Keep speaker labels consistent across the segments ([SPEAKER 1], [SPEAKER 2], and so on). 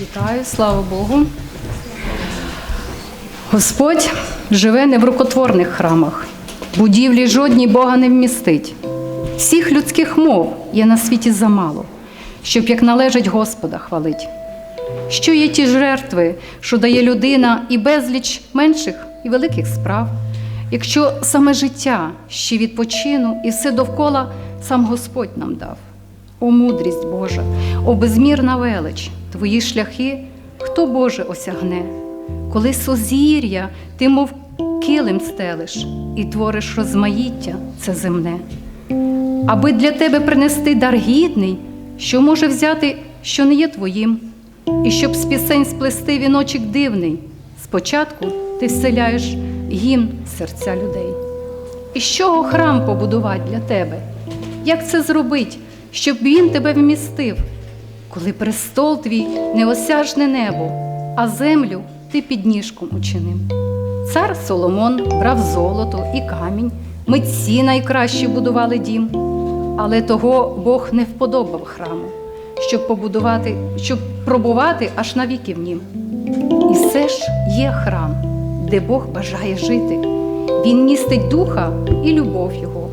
[SPEAKER 1] Вітаю, слава Богу. Господь живе не в рукотворних храмах, будівлі жодній Бога не вмістить. Всіх людських мов є на світі замало, щоб як належить Господа хвалить. Що є ті жертви, що дає людина і безліч менших і великих справ, якщо саме життя ще відпочину і все довкола сам Господь нам дав. О мудрість Божа, о безмірна велич, твої шляхи, хто Боже осягне, коли созір'я, ти, мов килим стелиш, і твориш розмаїття це земне. Аби для тебе принести дар гідний, що може взяти, що не є твоїм, і щоб з пісень сплести віночок дивний, спочатку ти вселяєш гімн серця людей. І з чого храм побудувати для тебе? Як це зробить, щоб він тебе вмістив, коли престол твій неосяжне небо, а землю ти під ніжком учинив? Цар Соломон брав золото і камінь, митці найкраще будували дім, але того Бог не вподобав храму, щоб побудувати, щоб пробувати аж навіки в нім. І все ж є храм, де Бог бажає жити. Він містить духа і любов Його.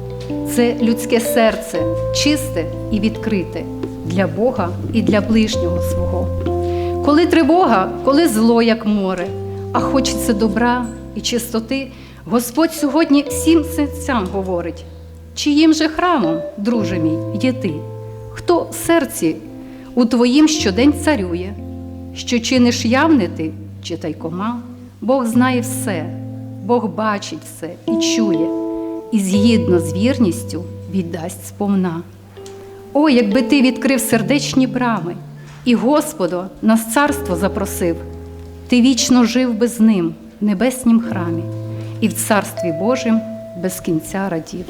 [SPEAKER 1] Це людське серце, чисте і відкрите для Бога і для ближнього свого. Коли тривога, коли зло, як море, а хочеться добра і чистоти, Господь сьогодні всім серцям говорить, чиїм же храмом, друже мій, є ти, хто в серці у твоїм щодень царює, що чиниш явне ти чи тайкома, Бог знає все, Бог бачить все і чує, і згідно з вірністю віддасть сповна. О, якби ти відкрив сердечні брами, і Господу нас царство запросив, ти вічно жив би з ним в небеснім храмі, і в царстві Божим без кінця радів.